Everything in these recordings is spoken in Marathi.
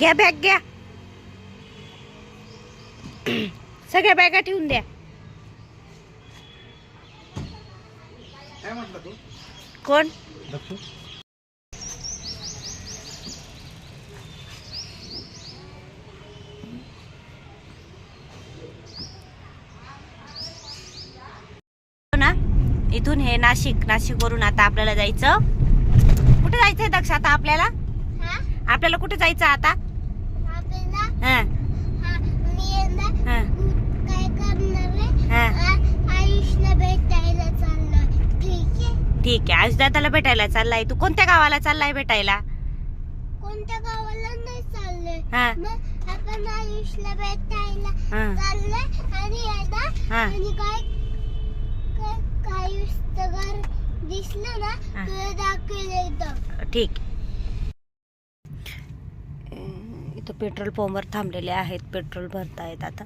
घ्या बॅग घ्या. सगळ्या बॅगा ठेवून द्या. कोण? हो ना? इथून हे नाशिक नाशिक वरून आता आपल्याला जायचं. कुठे जायचंय दक्ष आता आपल्याला? आपल्याला कुठे जायचं आता हा हा हा आयुषला भेटायला चाललोय ठीक आहे ठीक आहे आज दादाला भेटायला चाललाय तू कोणत्या गावाला चाललाय भेटायला कोणत्या गावाला नाही चाललोय हा आपण आयुषला भेटायला हा चाललोय आणि हा. आणि काय काय आयुषचं घर दिसलं ना हा. तुला दाखवेल ठीक इथं पेट्रोल पंपवर थांबलेले आहेत पेट्रोल भरतायत आता.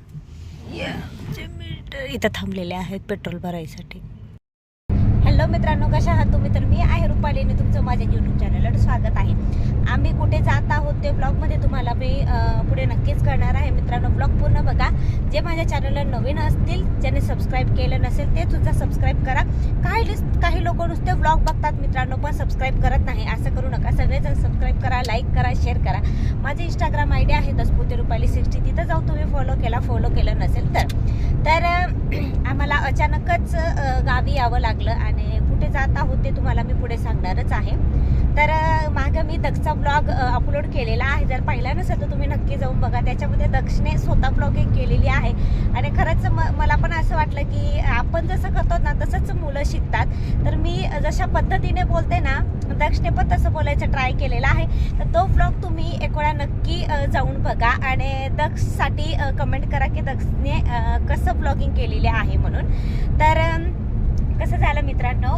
या, इथं थांबलेले आहेत पेट्रोल भरायसाठी. हॅलो मित्रांनो कशा आहात तुम्ही? तर मी आहे रुपालीने तुमचं माझ्या यूट्यूब चॅनलवर स्वागत आहे. आम्ही कुठे जात आहोत ते ब्लॉगमध्ये तुम्हाला मी पुढे नक्कीच करणार आहे. मित्रांनो ब्लॉग पूर्ण बघा. जे माझ्या चॅनलला नवीन असतील ज्याने सबस्क्राईब केलं नसेल ते सुद्धा सबस्क्राईब करा. काही काही लोक नुसते ब्लॉग बघतात मित्रांनो पण सबस्क्राईब करत नाही. असं करू नका. सगळेजण सबस्क्राईब करा लाईक करा शेअर करा. माझे इंस्टाग्राम आय डी आहे दसपुते रुपाली सिक्स्टी तिथं जाऊन तुम्ही फॉलो केला फॉलो केलं नसेल तर. तर आम्हाला अचानकच गावी यावं लागलं आणि कुठे जात आहोत ते तुम्हाला मी पुढे सांगणारच आहे. तर मागं मी दक्षचा ब्लॉग अपलोड केलेला आहे. जर पाहिला नसेल तर तुम्ही नक्की जाऊन बघा. त्याच्यामध्ये दक्षने स्वतः ब्लॉगिंग केलेली आहे. आणि खरंच म मला पण असं वाटलं की आपण जसं करतो ना तसंच मुलं शिकतात. तर मी जशा पद्धतीने बोलते ना दक्षने पण तसं बोलायचं ट्राय केलेलं आहे. तर तो ब्लॉग तुम्ही एक वेळा नक्की जाऊन बघा. आणि दक्षसाठी कमेंट करा की दक्षने कसं ब्लॉगिंग केलेले आहे म्हणून. तर कसं झालं मित्रांनो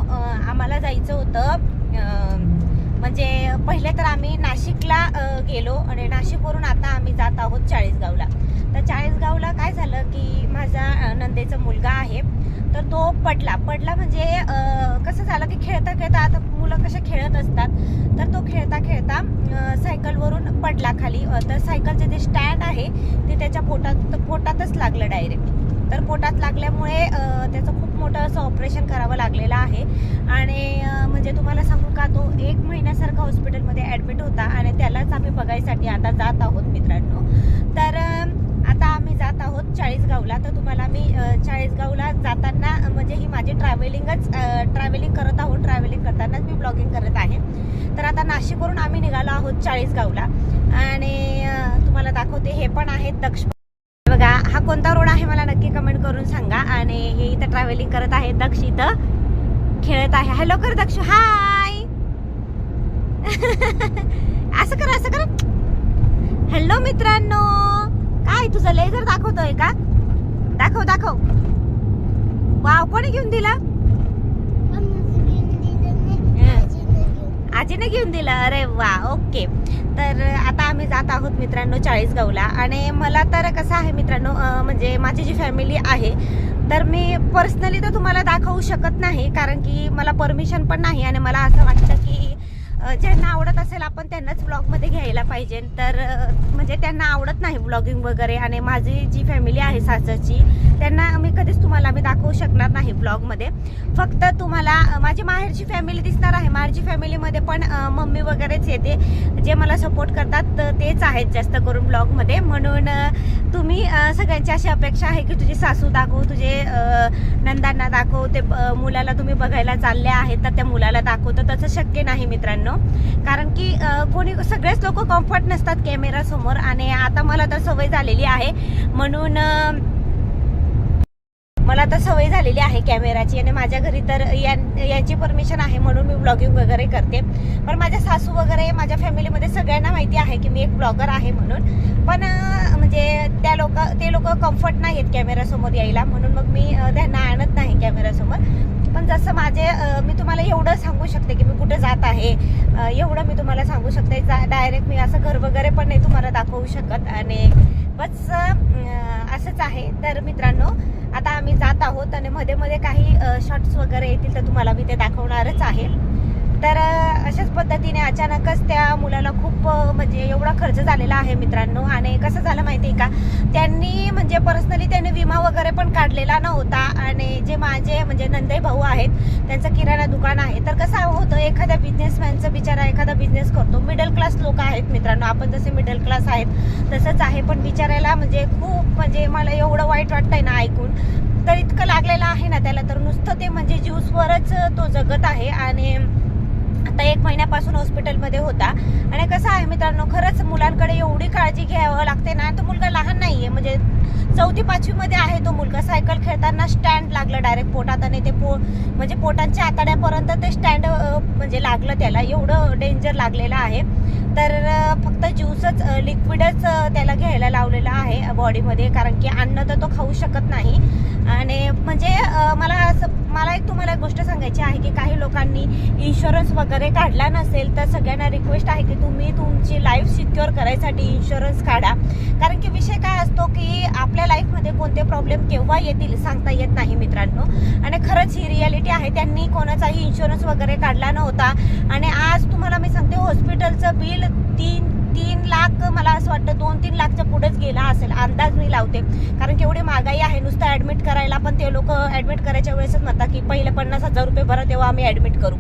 आम्हाला जायचं होतं म्हणजे पहिले तर आम्ही नाशिकला गेलो आणि नाशिकवरून आता आम्ही जात आहोत चाळीसगावला. तर चाळीसगावला काय झालं की माझा नंदेचा मुलगा आहे तर तो पडला. पडला म्हणजे कसं झालं की खेळता खेळता आता मुलं कसे खेळत असतात तर तो खेळता खेळता सायकलवरून पडला खाली. तर सायकलचे जे स्टँड आहे ते त्याच्या पोटात पोटातच लागलं डायरेक्ट. तर पोटात लागल्यामुळे त्याचं खूप मोठं असं ऑपरेशन करावं लागलेलं आहे. आणि म्हणजे तुम्हाला सांगू एक महिन्यासारखा हॉस्पिटलमध्ये ॲडमिट होता आणि त्यालाच आम्ही बघायसाठी आता जात आहोत मित्रांनो. तर आता आम्ही जात आहोत चाळीसगावला. तर तुम्हाला मी चाळीसगावला जाताना म्हणजे ही माझी ट्रॅव्हलिंगच ट्रॅव्हलिंग करत आहोत. ट्रॅव्हलिंग करतानाच मी ब्लॉगिंग करत आहे. तर आता नाशिकवरून आम्ही निघालो आहोत चाळीसगावला. आणि तुम्हाला दाखवते हे पण आहेत दक्ष बघा हा कोणता रोड आहे मला नक्की कमेंट करून सांगा. आणि हे इथं ट्रॅव्हलिंग करत आहे दक्ष. इथं खेळत आहे. हॅलो कर दक्ष. हा असं कर असं कर. हॅलो मित्रांनो. काय तुझं लेझर दाखवतोय का? दाखव दाखव. वाव कोणी घेऊन दिला? आजीने घेऊन दिला. अरे वा ओके तर आता आम्ही जात आहोत मित्रांनो चाळीसगावला. आणि मला तर कसं आहे मित्रांनो म्हणजे माझी जी फॅमिली आहे तर मी पर्सनली तर तुम्हाला दाखवू शकत नाही कारण की मला परमिशन पण नाही. आणि मला असं वाटतं की ज्यांना आवडत असेल आपण त्यांनाच ब्लॉगमध्ये घ्यायला पाहिजे. तर म्हणजे त्यांना आवडत नाही ब्लॉगिंग वगैरे. आणि माझी जी फॅमिली आहे सासरची त्यांना मी कधीच तुम्हाला मी दाखवू शकणार नाही ब्लॉगमध्ये फक्त तुम्हाला माझी माहेरची फॅमिली दिसणार आहे. माहेरची फॅमिलीमध्ये पण मम्मी वगैरेच येते. जे मला सपोर्ट करतात तेच आहेत जास्त करून ब्लॉगमध्ये म्हणून तुम्ही सगळ्यांची अशी अपेक्षा आहे की तुझी सासू दाखव तुझे नंदांना दाखव. ते मुलाला तुम्ही बघायला चालले आहेत तर त्या मुलाला दाखव. तर तसं शक्य नाही मित्रांनो. कारण की कोणी सगळेच लोक कम्फर्ट नसतात कॅमेरा समोर. आणि आता मला तर सवय झालेली आहे. म्हणून मला तर सवय झालेली आहे कॅमेराची आणि माझ्या घरी तर यां- यांची परमिशन आहे म्हणून मी ब्लॉगिंग वगैरे करते. पण माझ्या सासू वगैरे माझ्या फॅमिलीमध्ये सगळ्यांना माहिती आहे की मी एक ब्लॉगर आहे म्हणून. पण म्हणजे त्या लोक ते लोक कम्फर्ट नाही आहेत कॅमेरासमोर यायला म्हणून मग मी त्यांना आणत नाही कॅमेरासमोर पण जसं माझे मी तुम्हाला एवढं सांगू शकते की मी कुठं जात आहे एवढं मी तुम्हाला सांगू शकते. डायरेक्ट मी असं घर वगैरे पण नाही तुम्हाला दाखवू शकत. आणि बस असंच आहे. तर मित्रांनो आता आम्ही जात आहोत आणि मध्ये मध्ये काही शॉर्ट्स वगैरे येतील तर तुम्हाला मी ते दाखवणारच आहे. तर अशाच पद्धतीने अचानकच त्या मुलाला खूप म्हणजे एवढा खर्च झालेला आहे मित्रांनो. आणि कसं झालं माहिती आहे का? त्यांनी म्हणजे पर्सनली त्यांनी विमा वगैरे पण काढलेला नव्हता. आणि जे माझे म्हणजे नंदई भाऊ आहेत त्यांचं किराणा दुकान आहे. तर कसं होतं एखाद्या बिझनेसमॅनचं बिचारा एखादा बिझनेस करतो. मिडल क्लास लोक आहेत मित्रांनो. आपण जसे मिडल क्लास आहेत तसंच आहे. पण बिचारायला म्हणजे खूप म्हणजे मला एवढं वाईट वाटतंय ना ऐकून. तर इतकं लागलेलं आहे ना त्याला. तर नुसतं ते म्हणजे ज्यूसवरच तो जगत आहे. आणि आता एक महिन्यापासून हॉस्पिटलमध्ये होता. आणि कसं आहे मित्रांनो खरंच मुलांकडे एवढी काळजी घ्यावं लागते ना तो मुलगा लहान नाही आहे म्हणजे चौथी पाचवी मध्ये आहे तो मुलगा. सायकल खेळताना स्टँड लागलं डायरेक्ट पोटात आणि ते पो म्हणजे पोटांच्या आतड्यापर्यंत ते स्टँड म्हणजे लागलं त्याला. एवढं डेंजर लागलेलं आहे. तर फक्त ज्यूसच लिक्विडच त्याला घ्यायला लावलेलं आहे बॉडीमध्ये. कारण की अन्न तर तो खाऊ शकत नाही. आणि म्हणजे मला असं मला एक तुम्हाला एक गोष्ट सांगायची आहे की काय लोकांनी इन्शुरन्स वगैरे काढला नसेल तर सगळ्यांना रिक्वेस्ट आहे की तुम्ही तुमची लाईफ सिक्युअर करायसाठी इन्शुरन्स काढा. कारण की विषय काय असतो की आपल्या लाईफमध्ये कोणते प्रॉब्लेम केव्हा येतील सांगता येत नाही मित्रांनो. आणि खरंच ही रियालिटी आहे त्यांनी कोणाचाही इन्शुरन्स वगैरे काढला नव्हता. आणि आज तुम्हाला मी सांगते हॉस्पिटलचं बिल तीन तीन लाख मला असं वाटतं दोन तीन लाखच्या पुढेच गेला असेल. अंदाज मी लावते. कारण केवढी महागाई आहे नुसतं ऍडमिट करायला पण ते लोक ऍडमिट करायच्या वेळेसच म्हणतात की पहिले पन्नास हजार रुपये भरा तेव्हा आम्ही ऍडमिट करू.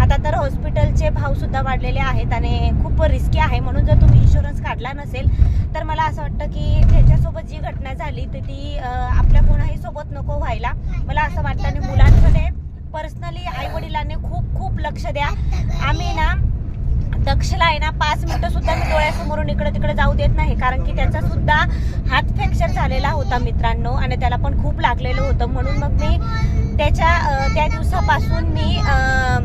आता तर हॉस्पिटलचे भाव सुद्धा वाढलेले आहेत आणि खूप रिस्की आहे. म्हणून जर तुम्ही इन्शुरन्स काढला नसेल तर मला असं वाटतं की त्याच्यासोबत जी घटना झाली तर ती आपल्या कोणाही सोबत नको व्हायला. मला असं वाटतं आणि मुलांकडे पर्सनली आई वडिलांनी खूप खूप लक्ष द्या. आम्ही ना दक्षला आहे ना पाच मिनिटं सुद्धा मी डोळ्यासमोरून इकडे तिकडे जाऊ देत नाही. कारण की त्याचा सुद्धा हात फ्रॅक्चर झालेला होता मित्रांनो आणि त्याला पण खूप लागलेलं होतं. म्हणून मग मी त्याच्या त्या दिवसापासून मी अं,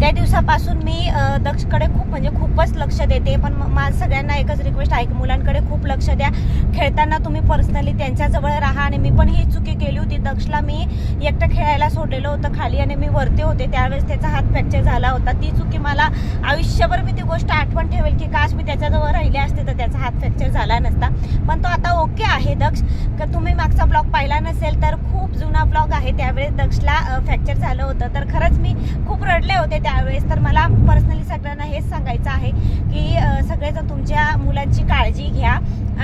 त्या दिवसापासून मी दक्षकडे खूप म्हणजे खूपच लक्ष देते. पण माझ माझं सगळ्यांना एकच रिक्वेस्ट आहे की मुलांकडे खूप लक्ष द्या. खेळताना तुम्ही पर्सनली त्यांच्याजवळ राहा आणि मी पण ही चुकी केली होती. दक्षला मी एकटं खेळायला सोडलेलं होतं खाली आणि मी वरती होते. त्यावेळेस त्याचा हात फ्रॅक्चर झाला होता. ती चुकी मला आयुष्यभर मी ती गोष्ट आठवण ठेवेल की काश मी त्याच्याजवळ राहिले असते तर त्याचा हात फ्रॅक्चर झाला नसता. पण तो आता ओके आहे दक्ष. का तुम्ही मागचा ब्लॉग पाहिला नसेल तर खूप जुना ब्लॉग आहे त्यावेळेस दक्षला फ्रॅक्चर झालं होतं. तर खरंच मी खूप रडले होते त्यावेळेस. तर मला पर्सनली सगळ्यांना हेच सांगायचं आहे की सगळेजण तुमच्या मुलांची काळजी घ्या.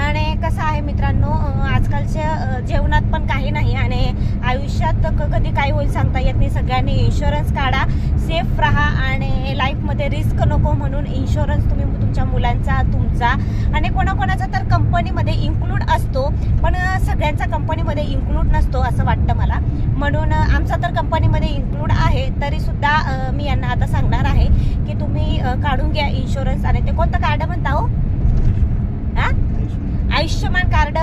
आणि कसं आहे मित्रांनो आजकालच्या जेवणात पण काही नाही आणि आयुष्यात क- कधी काय होईल सांगता येत नाही. सगळ्यांनी इन्शुरन्स काढा. सेफ राहा आणि लाईफमध्ये रिस्क नको म्हणून इन्शुरन्स तुम्ही तुमच्या मुलांचा तुमचा आणि कोणाकोणाचा तर कंपनीमध्ये इन्क्लूड असतो. पण सगळ्यांचा कंपनीमध्ये इन्क्लूड नसतो असं वाटतं मला. म्हणून आमचा तर कंपनीमध्ये इन्क्लूड आहे. तरी सुद्धा अ, मी यांना आता सांगणार आहे की तुम्ही काढून घ्या इन्शुरन्स आणि ते कोणतं कार्ड म्हणता हो? हा? आयुष्यमान. कार्ड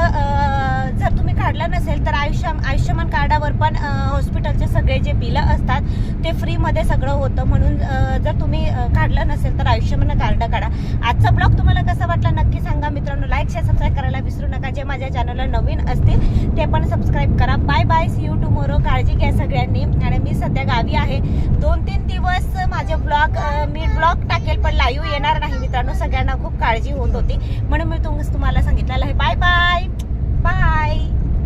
जर तुम्ही काढलं नसेल तर आयुष्य आयुष्यमान कार्डावर पण हॉस्पिटलचे सगळे जे बिलं असतात ते फ्रीमध्ये सगळं होतं. म्हणून जर तुम्ही काढलं नसेल तर आयुष्यमान कार्ड काढा. आजचा ब्लॉग तुम्हाला कसा वाटला नक्की सांगा मित्रांनो. लाईक शेअर सबस्क्राईब करायला विसरू नका. जे माझ्या चॅनलला नवीन असतील ते पण सबस्क्राईब करा. Bye bye see you tomorrow काळजी घ्या सगळ्यांनी. आणि मी सध्या गावी आहे. दोन तीन दिवस माझे ब्लॉग मी ब्लॉग टाकेल पण लाईव्ह येणार नाही मित्रांनो. सगळ्यांना खूप काळजी होत होती. म्हणून मी तुम्हाला सांगितलेलं आहे. Bye bye bye